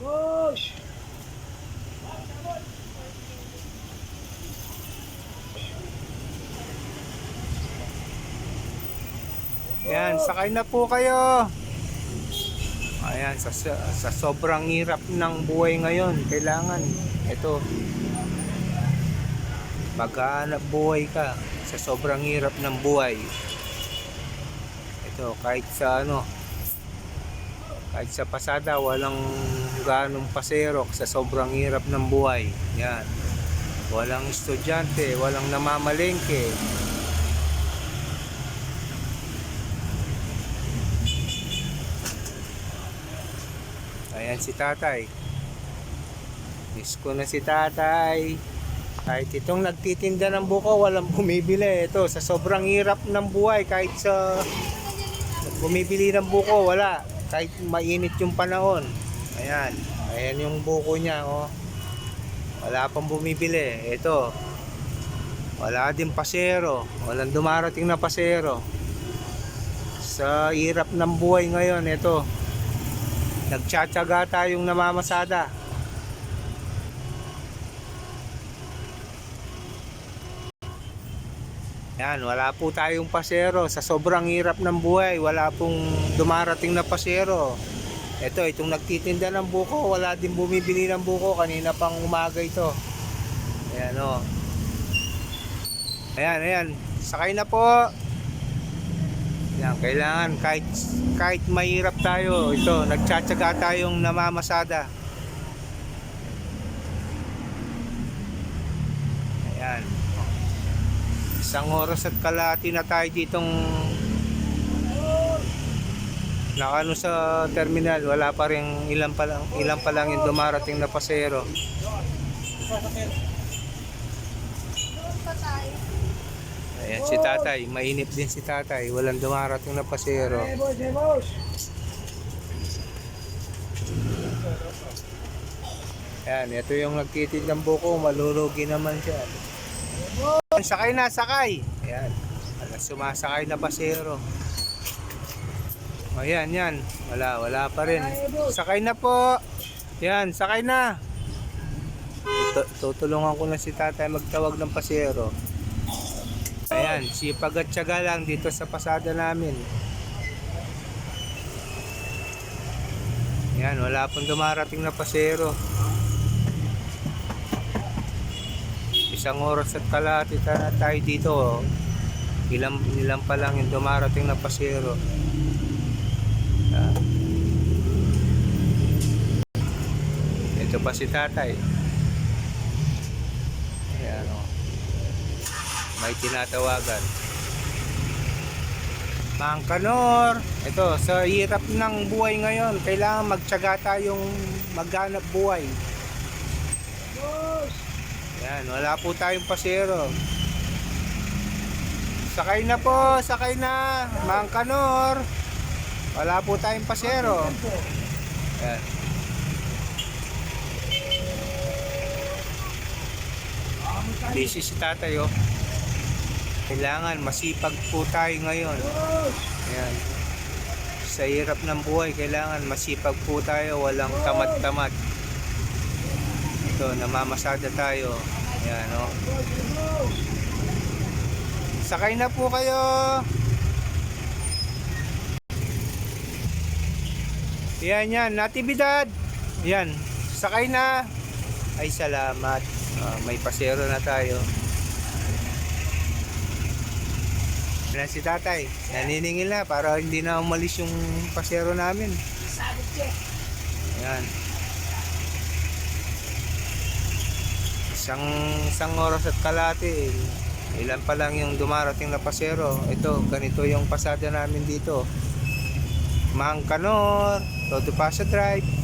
Boss! Yan, sakay na po kayo. Ayan, sa, sa, sa sobrang hirap ng buhay ngayon, kailangan, ito, maghanap buhay ka sa sobrang hirap ng buhay. Ito, kahit sa ano, kahit sa pasada, walang ganong pasero sa sobrang hirap ng buhay. Yan. Walang estudyante, walang namamalengke, Ayan si tatay. Miss ko na si tatay. Kahit itong nagtitinda ng buko, walang bumibili. Ito, sa sobrang hirap ng buhay, kahit sa bumibili ng buko, wala. Kahit mainit yung panahon. Ayan. Ayan yung buko niya, oh. Wala pang bumibili. Ito. Wala din pasero. Walang dumarating na pasero. Sa hirap ng buhay ngayon, ito nagtsatsaga tayong namamasada. Yan, wala po tayong pasero. Sa sobrang hirap ng buhay, wala pong dumarating na pasero. Ito, itong nagtitinda ng buko, wala din bumibili ng buko. Kanina pang umaga ito. Ayan o. Ayan, ayan. Sakay na po. Yan, kailangan kahit kahit mahirap tayo, ito, nagtsatsaga tayong namamasada. Ayan. Isang oras at kalahati na tayo ditong nakano sa terminal, wala pa rin ilan pa lang, ilan pa lang yung dumarating na pasero. Ayan si tatay, mainip din si tatay, walang dumarating na pasero. Ayan, ito yung nagtitid ng buko, malulugi naman siya. Sakay na, sakay! Ayan, sumasakay na pasero. Ayan, yan. Wala, wala pa rin. Sakay na po! Yan, sakay na! Tut- Tutulungan ko na si tatay magtawag ng pasero. Ayan, sipag at tiyaga lang dito sa pasada namin. Yan, wala pong dumarating na pasero. Isang oras at kalahati na tayo dito. oh. Ilang, ilang pa lang yung dumarating na pasero. Ito pa si tatay. Ayan o. May tinatawagan. Mang Kanor, ito, sa hirap ng buhay ngayon, kailangan magtyaga tayong maghanap buhay. Boss! Yan, wala po tayong pasero. Sakay na po, sakay na. Mang Kanor. Wala po tayong pasero. Yan. Busy si tatay oh. Kailangan masipag po tayo ngayon. Boss! Yan. Sa hirap ng buhay, kailangan masipag po tayo, walang tamad-tamad. Ito, namamasada tayo. Yan, oh. Sakay na po kayo. Yan, yan. Natibidad. Yan. Sakay na. Ay, salamat. Ah, may pasero na tayo. Yan si tatay. Naniningil na para hindi na umalis yung pasero namin. Yan. Isang, isang oras at kalate, ilan pa lang yung dumarating na pasero. Ito, ganito yung pasada namin dito. Mang Kanor, Todo Pasa Drive.